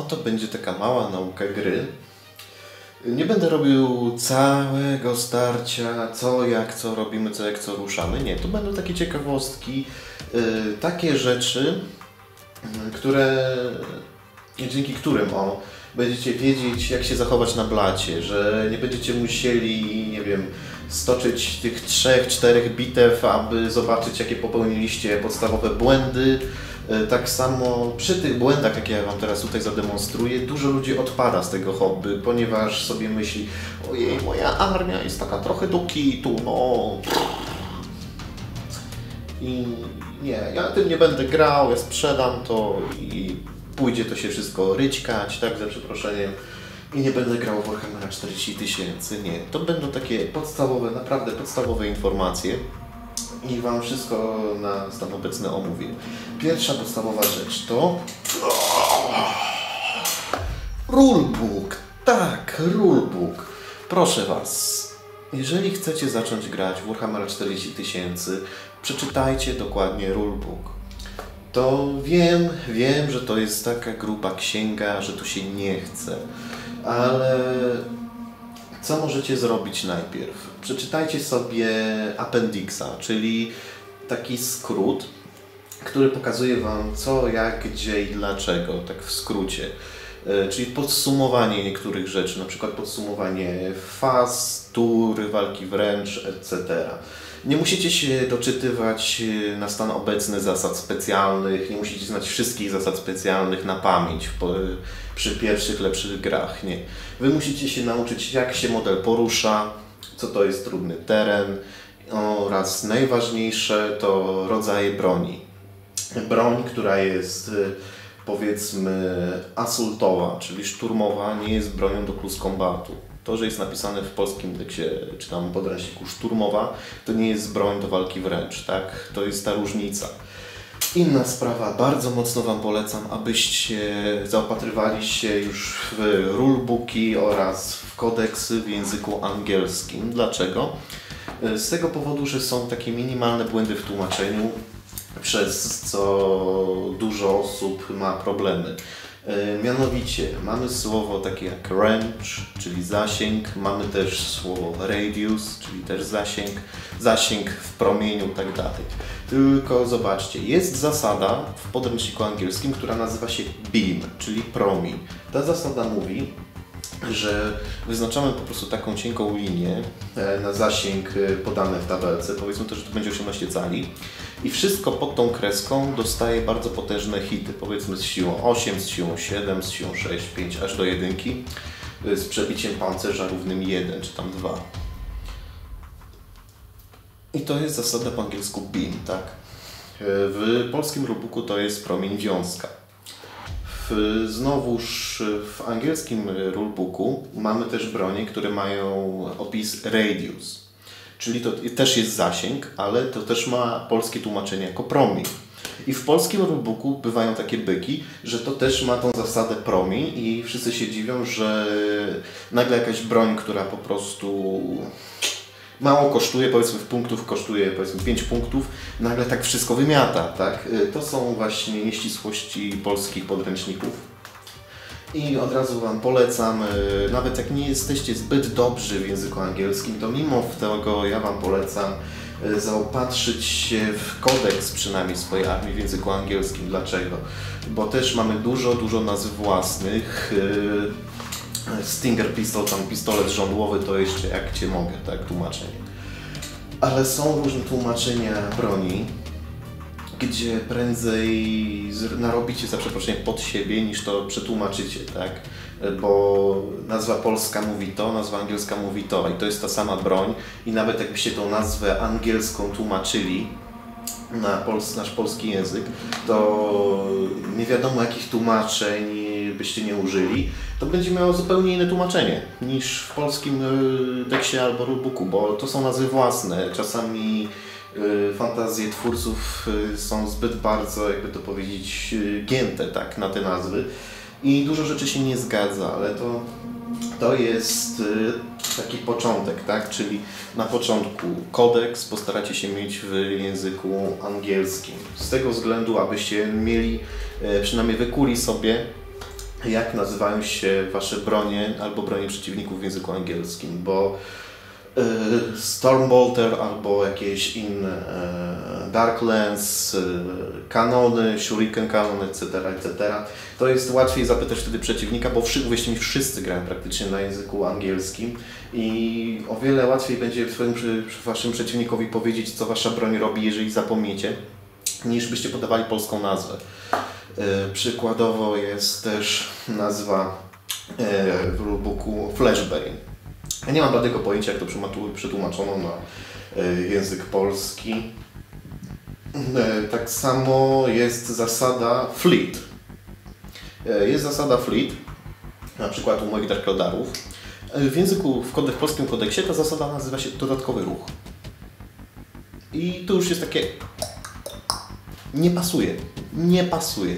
Oto będzie taka mała nauka gry. Nie będę robił całego starcia, co jak, co robimy, co jak, co ruszamy. Nie, to będą takie ciekawostki, yy, takie rzeczy, yy, które, dzięki którym o, będziecie wiedzieć, jak się zachować na blacie, że nie będziecie musieli, nie wiem, stoczyć tych trzech, czterech bitew, aby zobaczyć, jakie popełniliście podstawowe błędy. E, Tak samo przy tych błędach, jakie ja Wam teraz tutaj zademonstruję, dużo ludzi odpada z tego hobby, ponieważ sobie myśli, ojej, moja armia jest taka trochę do kitu, no. I nie, ja tym nie będę grał, ja sprzedam to i pójdzie to się wszystko ryćkać, tak, za przeproszeniem. I nie będę grał w Warhammera 40 tysięcy, nie. To będą takie podstawowe, naprawdę podstawowe informacje i Wam wszystko na stan obecny omówię. Pierwsza podstawowa rzecz to... Rulebook. Tak, rulebook. Proszę Was, jeżeli chcecie zacząć grać w Warhammer 40 tysięcy, przeczytajcie dokładnie rulebook. To wiem, wiem, że to jest taka gruba księga, że tu się nie chce, ale co możecie zrobić najpierw? Przeczytajcie sobie Appendixa, czyli taki skrót, który pokazuje Wam co, jak, gdzie i dlaczego, tak w skrócie. E, Czyli podsumowanie niektórych rzeczy, na przykład podsumowanie faz, tury, walki wręcz, etc. Nie musicie się doczytywać e, na stan obecny zasad specjalnych, nie musicie znać wszystkich zasad specjalnych na pamięć po- przy pierwszych, lepszych grach. Nie. Wy musicie się nauczyć, jak się model porusza, co to jest trudny teren oraz najważniejsze to rodzaje broni. Broń, która jest y, powiedzmy asultowa, czyli szturmowa, nie jest bronią do close combatu. To, że jest napisane w polskim tekście, czy tam podręczniku szturmowa, to nie jest broń do walki wręcz, tak? To jest ta różnica. Inna sprawa, bardzo mocno Wam polecam, abyście zaopatrywali się już w rulebooki oraz w kodeksy w języku angielskim. Dlaczego? Z tego powodu, że są takie minimalne błędy w tłumaczeniu, przez co dużo osób ma problemy. E, Mianowicie mamy słowo takie jak range, czyli zasięg, mamy też słowo radius, czyli też zasięg, zasięg w promieniu tak dalej. Tylko zobaczcie, jest zasada w podręczniku angielskim, która nazywa się beam, czyli promień. Ta zasada mówi, że wyznaczamy po prostu taką cienką linię e, na zasięg e, podany w tabelce, powiedzmy to, że to będzie 18 cali i wszystko pod tą kreską dostaje bardzo potężne hity, powiedzmy z siłą 8, z siłą 7, z siłą 6, 5, aż do jedynki e, z przebiciem pancerza równym 1 czy tam 2. I to jest zasada po angielsku beam, tak? W polskim rulebooku to jest promień wiązka. Znowuż w angielskim rulebooku mamy też bronie, które mają opis radius. Czyli to też jest zasięg, ale to też ma polskie tłumaczenie jako promień. I w polskim rulebooku bywają takie byki, że to też ma tą zasadę promień i wszyscy się dziwią, że nagle jakaś broń, która po prostu mało kosztuje, powiedzmy w punktów kosztuje powiedzmy 5 punktów, nagle tak wszystko wymiata, tak? Y, To są właśnie nieścisłości polskich podręczników. I od razu Wam polecam, y, nawet jak nie jesteście zbyt dobrzy w języku angielskim, to mimo tego ja Wam polecam y, zaopatrzyć się w kodeks przynajmniej swojej armii w języku angielskim. Dlaczego? Bo też mamy dużo, dużo nazw własnych. Stinger Pistol, tam pistolet żądłowy, to jeszcze jak Cię mogę, tak, tłumaczenie. Ale są różne tłumaczenia broni, gdzie prędzej narobicie za przeproszeniem pod siebie, niż to przetłumaczycie, tak? Bo nazwa polska mówi to, nazwa angielska mówi to i to jest ta sama broń i nawet jakbyście tą nazwę angielską tłumaczyli na pols nasz polski język, to nie wiadomo jakich tłumaczeń byście nie użyli, to będzie miało zupełnie inne tłumaczenie niż w polskim y, tekście albo rulebooku, bo to są nazwy własne. Czasami y, fantazje twórców y, są zbyt bardzo, jakby to powiedzieć, y, gięte tak, na te nazwy i dużo rzeczy się nie zgadza, ale to, to jest y, taki początek, tak? Czyli na początku kodeks postaracie się mieć w języku angielskim. Z tego względu, abyście mieli, e, przynajmniej wykuli sobie jak nazywają się wasze bronie albo bronie przeciwników w języku angielskim, bo y, Stormbolter albo jakieś inne y, Darklands, y, kanony, Shuriken kanon, etc., etc. To jest łatwiej zapytać wtedy przeciwnika, bo uwierzcie mi, wszyscy grają praktycznie na języku angielskim i o wiele łatwiej będzie waszym przeciwnikowi powiedzieć, co wasza broń robi, jeżeli zapomniecie, niż byście podawali polską nazwę. E, przykładowo jest też nazwa e, w rulebooku Flashbane. Ja nie mam żadnego pojęcia, jak to przetłumaczono na e, język polski. Tak samo jest zasada Fleet. Jest zasada Fleet, na przykład u moich Darklodarów. W języku, w, kode, w polskim kodeksie ta zasada nazywa się dodatkowy ruch. I tu już jest takie... Nie pasuje. Nie pasuje.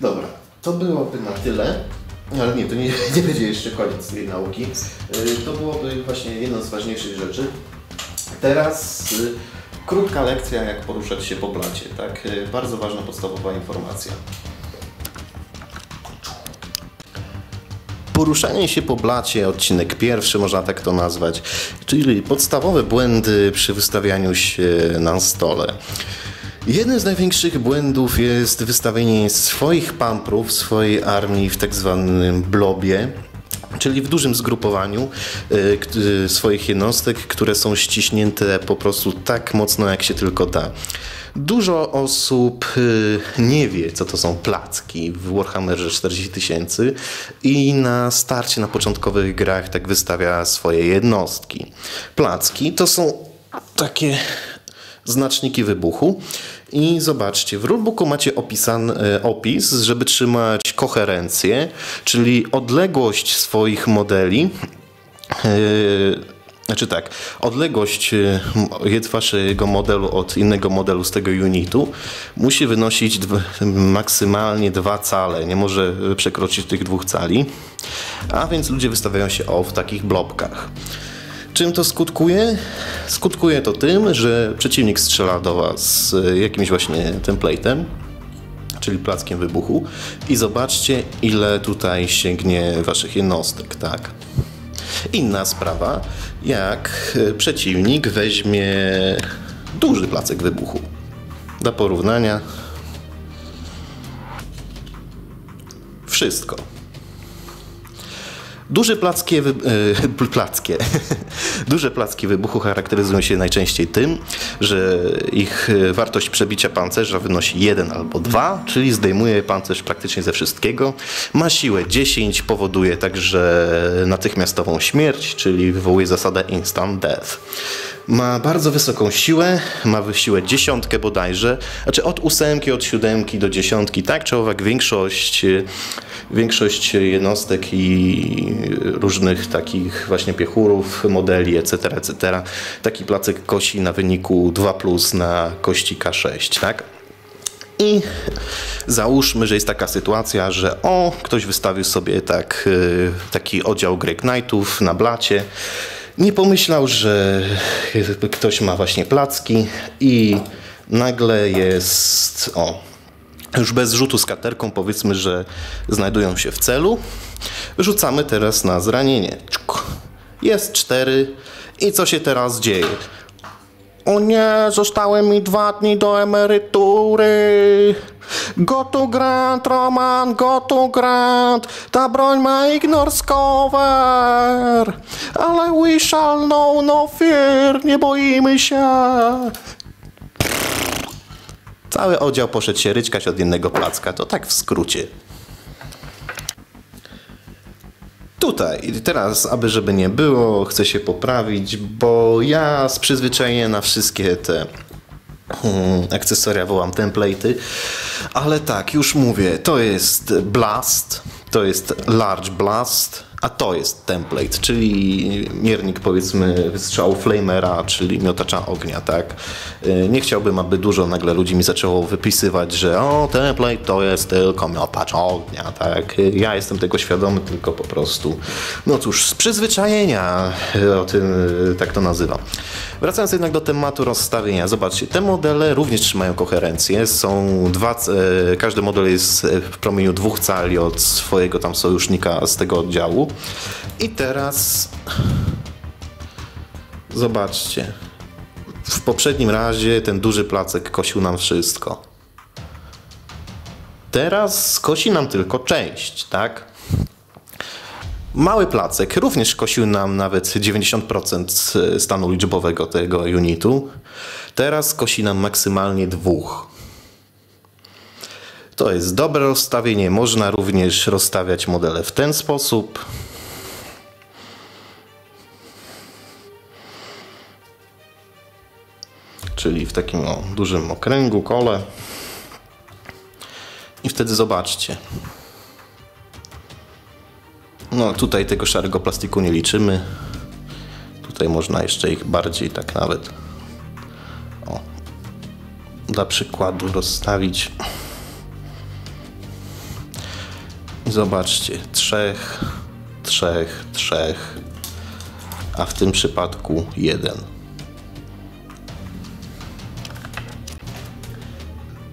Dobra, to byłoby na tyle. Ale nie, to nie, nie będzie jeszcze koniec tej nauki. Y, to byłoby właśnie jedna z ważniejszych rzeczy. Teraz y, krótka lekcja, jak poruszać się po blacie. Tak? Y, bardzo ważna, podstawowa informacja. Poruszanie się po blacie, odcinek pierwszy, można tak to nazwać, czyli podstawowe błędy przy wystawianiu się na stole. Jednym z największych błędów jest wystawienie swoich pamprów, swojej armii w tak zwanym blobie, czyli w dużym zgrupowaniu y, swoich jednostek, które są ściśnięte po prostu tak mocno, jak się tylko da. Dużo osób y, nie wie, co to są placki w Warhammerze 40 tysięcy i na starcie, na początkowych grach tak wystawia swoje jednostki. Placki to są takie znaczniki wybuchu. I zobaczcie, w rulebooku macie opisany e, opis, żeby trzymać koherencję, czyli odległość swoich modeli. Yy, znaczy tak, odległość waszego modelu od innego modelu z tego unitu musi wynosić maksymalnie dwa cale, nie może przekroczyć tych dwóch cali, a więc ludzie wystawiają się o w takich blobkach. Czym to skutkuje? Skutkuje to tym, że przeciwnik strzela do Was z jakimś właśnie templatem, czyli plackiem wybuchu i zobaczcie ile tutaj sięgnie Waszych jednostek, tak? Inna sprawa, jak przeciwnik weźmie duży placek wybuchu. Dla porównania wszystko. Duże plackie, wy... E, plackie. Duże placki wybuchu charakteryzują się najczęściej tym, że ich e, wartość przebicia pancerza wynosi 1 albo 2, czyli zdejmuje pancerz praktycznie ze wszystkiego. Ma siłę 10, powoduje także natychmiastową śmierć, czyli wywołuje zasadę instant death. Ma bardzo wysoką siłę, ma siłę dziesiątkę bodajże, znaczy od ósemki, od siódemki do dziesiątki, tak czy owak większość, większość jednostek i różnych takich właśnie piechurów, modeli, etc., etc. Taki placek kosi na wyniku 2 plus na kości K6, tak? I załóżmy, że jest taka sytuacja, że o, ktoś wystawił sobie tak, y, taki oddział Greek Knightów na blacie, nie pomyślał, że ktoś ma właśnie placki i nagle jest, o, już bez rzutu z katerką powiedzmy, że znajdują się w celu. Rzucamy teraz na zranienie. Jest cztery. I co się teraz dzieje? O nie, zostały mi dwa dni do emerytury. Gotu Grant, Roman, Gotu Grant, ta broń ma ignore cover. Ale we shall know no fear, nie boimy się. Cały oddział poszedł się ryczkać od innego placka, to tak w skrócie. Tutaj, teraz, aby żeby nie było, chcę się poprawić, bo ja z przyzwyczajenia na wszystkie te hmm, akcesoria wołam template'y, ale tak, już mówię, to jest Blast, to jest Large Blast, A to jest template, czyli miernik powiedzmy wystrzału flamera, czyli miotacza ognia, tak? Y, nie chciałbym, aby dużo nagle ludzi mi zaczęło wypisywać, że o, template to jest tylko miotacz ognia, tak? Y, ja jestem tego świadomy, tylko po prostu, no cóż, z przyzwyczajenia o tym tak to nazywam. Wracając jednak do tematu rozstawienia, zobaczcie, te modele również trzymają koherencję, są dwa, każdy model jest w promieniu dwóch cali od swojego tam sojusznika z tego oddziału. I teraz zobaczcie, w poprzednim razie ten duży placek kosił nam wszystko. Teraz kosi nam tylko część, tak? Mały placek również kosił nam nawet 90% stanu liczbowego tego unitu. Teraz kosi nam maksymalnie dwóch. To jest dobre rozstawienie. Można również rozstawiać modele w ten sposób. Czyli w takim o, dużym okręgu, kole. I wtedy zobaczcie. No tutaj tego szarego plastiku nie liczymy. Tutaj można jeszcze ich bardziej tak nawet o, dla przykładu rozstawić. Zobaczcie, trzech, trzech, trzech, a w tym przypadku jeden.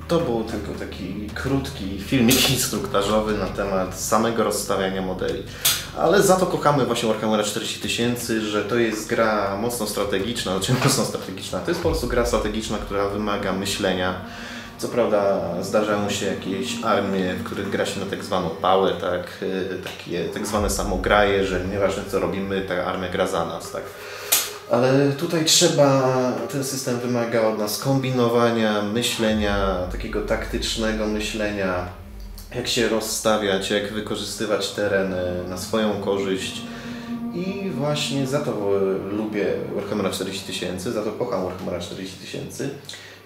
To był tylko taki krótki filmik instruktażowy na temat samego rozstawiania modeli. Ale za to kochamy właśnie Warhammera 40 tysięcy, że to jest gra mocno strategiczna, znaczy mocno strategiczna. To jest po prostu gra strategiczna, która wymaga myślenia. Co prawda zdarzają się jakieś armie, w których gra się na tak zwaną pałę, tak, y, takie tak zwane samograje, że nieważne co robimy, ta armia gra za nas, tak. Ale tutaj trzeba, ten system wymaga od nas kombinowania, myślenia, takiego taktycznego myślenia, jak się rozstawiać, jak wykorzystywać teren na swoją korzyść. I właśnie za to lubię Warhammera 40 tysięcy, za to kocham Warhammera 40 tysięcy.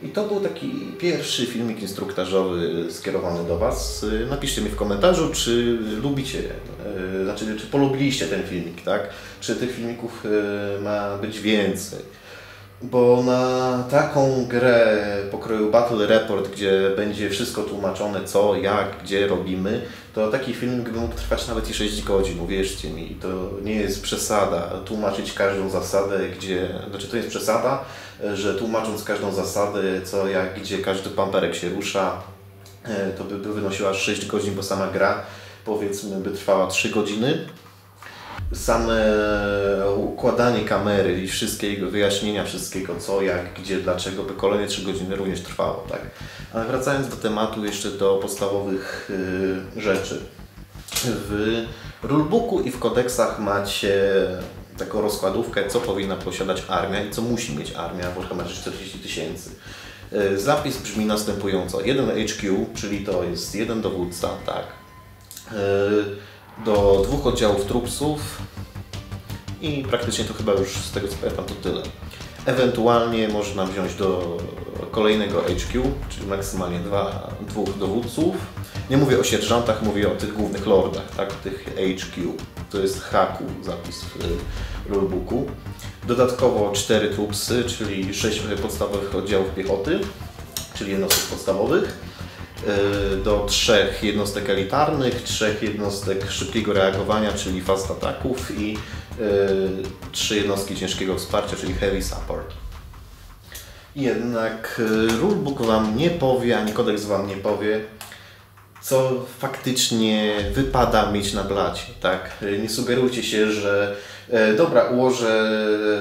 I to był taki pierwszy filmik instruktażowy skierowany do Was. Napiszcie mi w komentarzu, czy lubicie, e, znaczy czy polubiliście ten filmik, tak? Czy tych filmików ma być więcej? Bo na taką grę pokroju Battle Report, gdzie będzie wszystko tłumaczone, co, jak, gdzie robimy, to taki filmik by mógł trwać nawet i 6 godzin, uwierzcie mi. To nie jest przesada tłumaczyć każdą zasadę, gdzie, znaczy to jest przesada, że tłumacząc każdą zasadę, co, jak, gdzie każdy pamperek się rusza, e, to by, by wynosiła 6 godzin, bo sama gra powiedzmy by trwała 3 godziny same układanie kamery i wszystkiego, wyjaśnienia wszystkiego, co, jak, gdzie, dlaczego, by kolejne 3 godziny również trwało, tak? Ale wracając do tematu, jeszcze do podstawowych y, rzeczy. W rulebooku i w kodeksach macie taką rozkładówkę, co powinna posiadać armia i co musi mieć armia w Warhammerze 40 tysięcy. Y, zapis brzmi następująco. Jeden HQ, czyli to jest jeden dowódca, tak. Y, do dwóch oddziałów trupsów i praktycznie to chyba już z tego co pamiętam to tyle. Ewentualnie można wziąć do kolejnego HQ, czyli maksymalnie dwa, dwóch dowódców. Nie mówię o sierżantach, mówię o tych głównych lordach, tak, tych HQ. To jest haku zapis w rulebooku. Dodatkowo cztery trupsy, czyli sześć podstawowych oddziałów piechoty, czyli jednostek podstawowych do trzech jednostek elitarnych, trzech jednostek szybkiego reagowania, czyli fast ataków i e, trzy jednostki ciężkiego wsparcia, czyli heavy support. Jednak e, rulebook Wam nie powie, ani kodeks Wam nie powie, co faktycznie wypada mieć na blacie. Tak? Nie sugerujcie się, że dobra, ułożę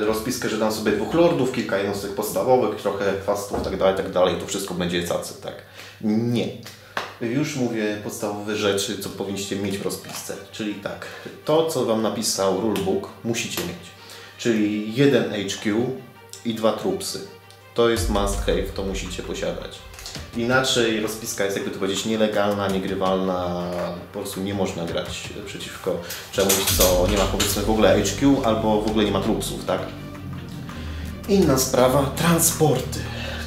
rozpiskę, że dam sobie dwóch lordów, kilka jednostek podstawowych, trochę fastów, tak dalej, tak dalej, to wszystko będzie cacy. Tak? Nie. Już mówię podstawowe rzeczy, co powinniście mieć w rozpisce. Czyli tak, to co Wam napisał rulebook musicie mieć. Czyli jeden HQ i dwa trupsy. To jest must have, to musicie posiadać. Inaczej rozpiska jest jakby to powiedzieć nielegalna, niegrywalna, po prostu nie można grać przeciwko czemuś, co nie ma powiedzmy w ogóle HQ albo w ogóle nie ma trupsów, tak? Inna sprawa, transporty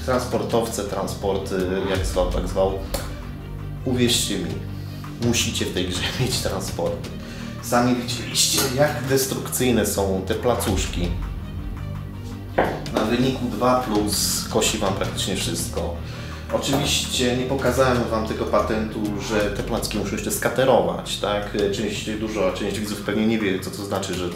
transportowce, transporty, jak zwał, tak zwał. Uwierzcie mi, musicie w tej grze mieć transporty. Sami widzieliście, jak destrukcyjne są te placuszki. Na wyniku 2 plus kosi Wam praktycznie wszystko. Oczywiście nie pokazałem Wam tego patentu, że te placki muszą jeszcze skaterować, tak? Część, dużo, część widzów pewnie nie wie, co to znaczy, że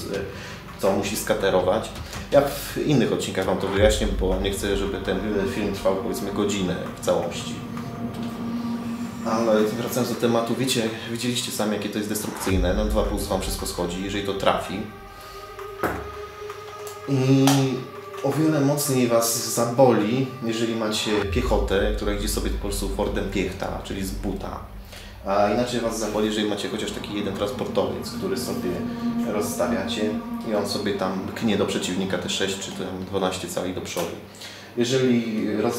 co musi skaterować. Ja w innych odcinkach Wam to wyjaśnię, bo nie chcę, żeby ten film trwał powiedzmy godzinę w całości. Ale wracając do tematu, wiecie, widzieliście sami jakie to jest destrukcyjne. No 2 plus Wam wszystko schodzi, jeżeli to trafi. I o wiele mocniej Was zaboli, jeżeli macie piechotę, która idzie sobie po prostu Fordem piechta, czyli z buta. A inaczej Was zaboli, jeżeli macie chociaż taki jeden transportowiec, który sobie rozstawiacie i on sobie tam knie do przeciwnika te 6 czy tam 12 cali do przodu. Jeżeli, roz,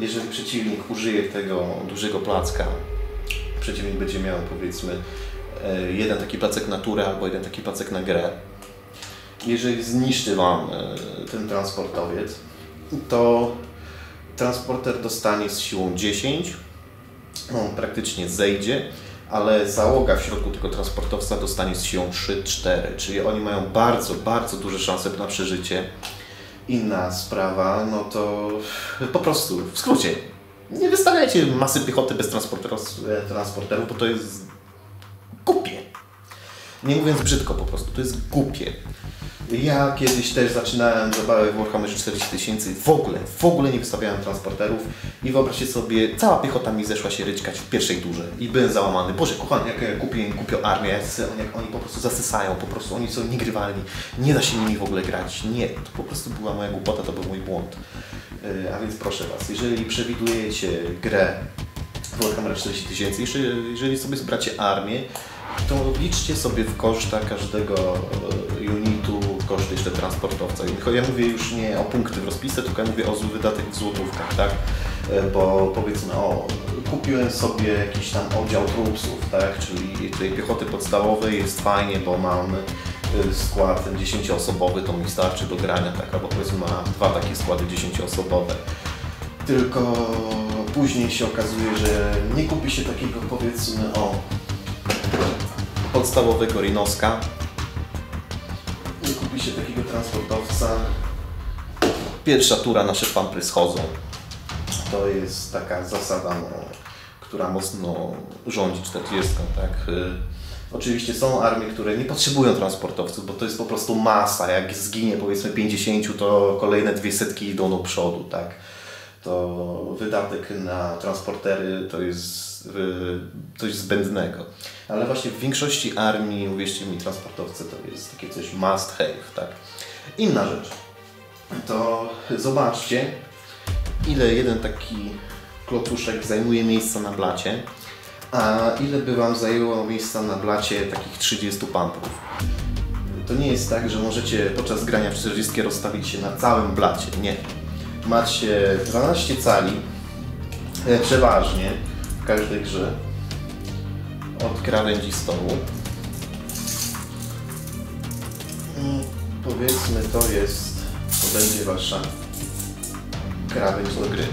jeżeli przeciwnik użyje tego dużego placka, przeciwnik będzie miał powiedzmy e, jeden taki placek na turę albo jeden taki placek na grę. Jeżeli zniszczy Wam e, ten transportowiec, to transporter dostanie z siłą 10, on praktycznie zejdzie, ale załoga w środku tego transportowca dostanie z siłą 3-4, czyli oni mają bardzo, bardzo duże szanse na przeżycie. Inna sprawa, no to po prostu, w skrócie, nie wystawiajcie masy piechoty bez transporterów, bo to jest głupie. Nie mówiąc brzydko po prostu, to jest głupie. Ja kiedyś też zaczynałem zabawę w Warhammerze 40 tysięcy, w ogóle, w ogóle nie wystawiałem transporterów i wyobraźcie sobie, cała piechota mi zeszła się ryczkać w pierwszej turze i byłem załamany. Boże, kochani, jak ja kupię kupię armię, jak oni po prostu zasysają, po prostu oni są niegrywalni, nie da się nimi w ogóle grać. Nie, to po prostu była moja głupota, to był mój błąd. E, a więc proszę Was, jeżeli przewidujecie grę w Warhammer 40 tysięcy, jeżeli sobie zbracie armię, to liczcie sobie w koszta każdego e, unitu koszty jeszcze transportowca. Ja mówię już nie o punkty w rozpisce, tylko ja mówię o wydatek w złotówkach, tak? E, bo powiedzmy, o, kupiłem sobie jakiś tam oddział trupsów, tak? Czyli tej piechoty podstawowej jest fajnie, bo mam e, skład 10-osobowy, to mi starczy do grania, tak? Albo powiedzmy ma dwa takie składy 10-osobowe. Tylko później się okazuje, że nie kupi się takiego powiedzmy o podstawowego Rinoska. Nie kupi się takiego transportowca. Pierwsza tura nasze pampry schodzą. To jest taka zasada, no, która mocno rządzi 40, tak? Y, oczywiście są armie, które nie potrzebują transportowców, bo to jest po prostu masa. Jak zginie powiedzmy 50, to kolejne dwie setki idą do przodu, tak? To wydatek na transportery to jest coś zbędnego. Ale właśnie w większości armii, uwierzcie mi, transportowce to jest takie coś must have, tak? Inna rzecz, to zobaczcie, ile jeden taki klocuszek zajmuje miejsca na blacie, a ile by Wam zajęło miejsca na blacie takich 30 pamprów. To nie jest tak, że możecie podczas grania w 40 rozstawić się na całym blacie. Nie. Macie 12 cali, e, przeważnie, w każdej grze od krawędzi stołu. Powiedzmy to jest, to będzie Wasza krawędź do gry.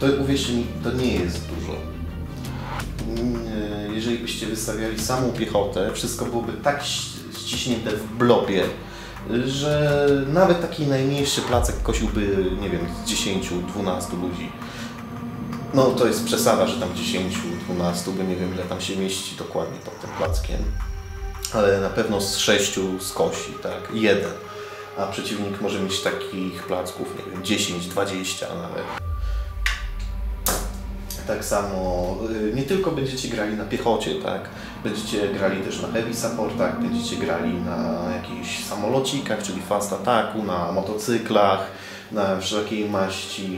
To uwierzcie mi, to nie jest dużo. Jeżeli byście wystawiali samą piechotę, wszystko byłoby tak ściśnięte w blobie, że nawet taki najmniejszy placek kosiłby, nie wiem, 10-12 ludzi. No to jest przesada, że tam 10-12, bo nie wiem ile tam się mieści dokładnie pod tym plackiem. Ale na pewno z 6 skosi, tak? Jeden. A przeciwnik może mieć takich placków, nie wiem, 10-20 nawet. Tak samo y, nie tylko będziecie grali na piechocie, tak? Będziecie grali też na heavy supportach, będziecie grali na jakichś samolocikach, czyli fast attacku, na motocyklach, na wszelkiej maści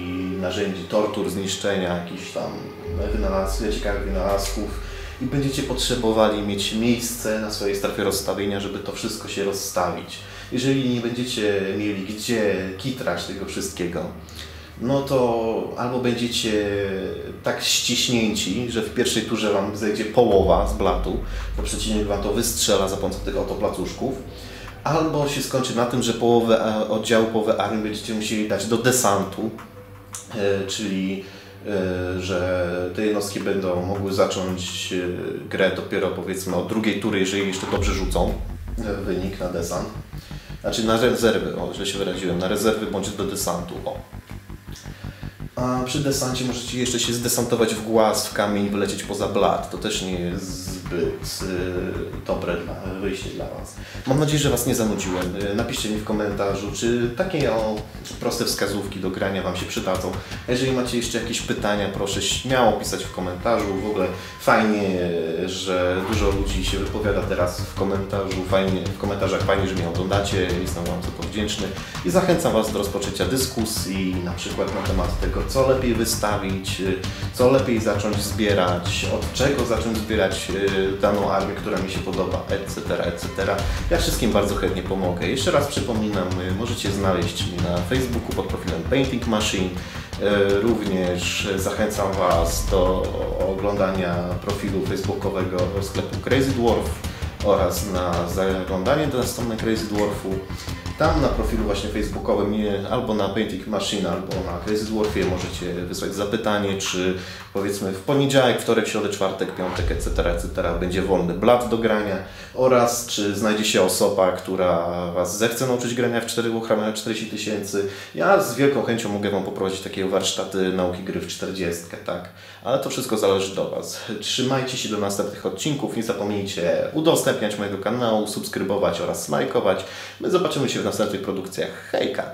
narzędzi, tortur, zniszczenia, jakichś tam wynalazków, ciekawych wynalazków i będziecie potrzebowali mieć miejsce na swojej strefie rozstawienia, żeby to wszystko się rozstawić. Jeżeli nie będziecie mieli gdzie kitrać tego wszystkiego, no to albo będziecie tak ściśnięci, że w pierwszej turze Wam zejdzie połowa z blatu, bo przeciwnik Wam to wystrzela za pomocą tych oto placuszków, albo się skończy na tym, że połowę oddziału, połowę armii będziecie musieli dać do desantu, e, czyli e, że te jednostki będą mogły zacząć e, grę dopiero powiedzmy od drugiej tury, jeżeli jeszcze dobrze rzucą e, wynik na desant. Znaczy na rezerwy, o, że się wyraziłem, na rezerwy bądź do desantu. O. A przy desancie możecie jeszcze się zdesantować w głaz, w kamień, wylecieć poza blat. To też nie jest zbyt y, dobre dla, wyjście dla Was. Mam nadzieję, że Was nie zanudziłem. Y, napiszcie mi w komentarzu, czy takie o, proste wskazówki do grania Wam się przydadzą. Jeżeli macie jeszcze jakieś pytania, proszę śmiało pisać w komentarzu. W ogóle fajnie, że dużo ludzi się wypowiada teraz w komentarzu, fajnie, w komentarzach fajnie, że mnie oglądacie. Jestem Wam za to wdzięczny i zachęcam Was do rozpoczęcia dyskusji, na przykład na temat tego, co lepiej wystawić, y, co lepiej zacząć zbierać, od czego zacząć zbierać y, daną armię, która mi się podoba, etc., etc. Ja wszystkim bardzo chętnie pomogę. Jeszcze raz przypominam, y, możecie znaleźć mnie na Facebooku pod profilem Painting Machine. Również zachęcam Was do oglądania profilu facebookowego sklepu Crazy Dwarf oraz na zaglądanie do strony Crazy Dwarfu. Tam na profilu właśnie facebookowym albo na Painting Machine, albo na Crazy Dwarfie możecie wysłać zapytanie, czy powiedzmy w poniedziałek, wtorek, środę, czwartek, piątek, etc., etc. będzie wolny blat do grania oraz czy znajdzie się osoba, która Was zechce nauczyć grania w 4 Warhammer 40 tysięcy. Ja z wielką chęcią mogę Wam poprowadzić takie warsztaty nauki gry w 40, tak? Ale to wszystko zależy do Was. Trzymajcie się do następnych odcinków, nie zapomnijcie udostępniać mojego kanału, subskrybować oraz lajkować. My zobaczymy się w następnych produkcjach. Hejka!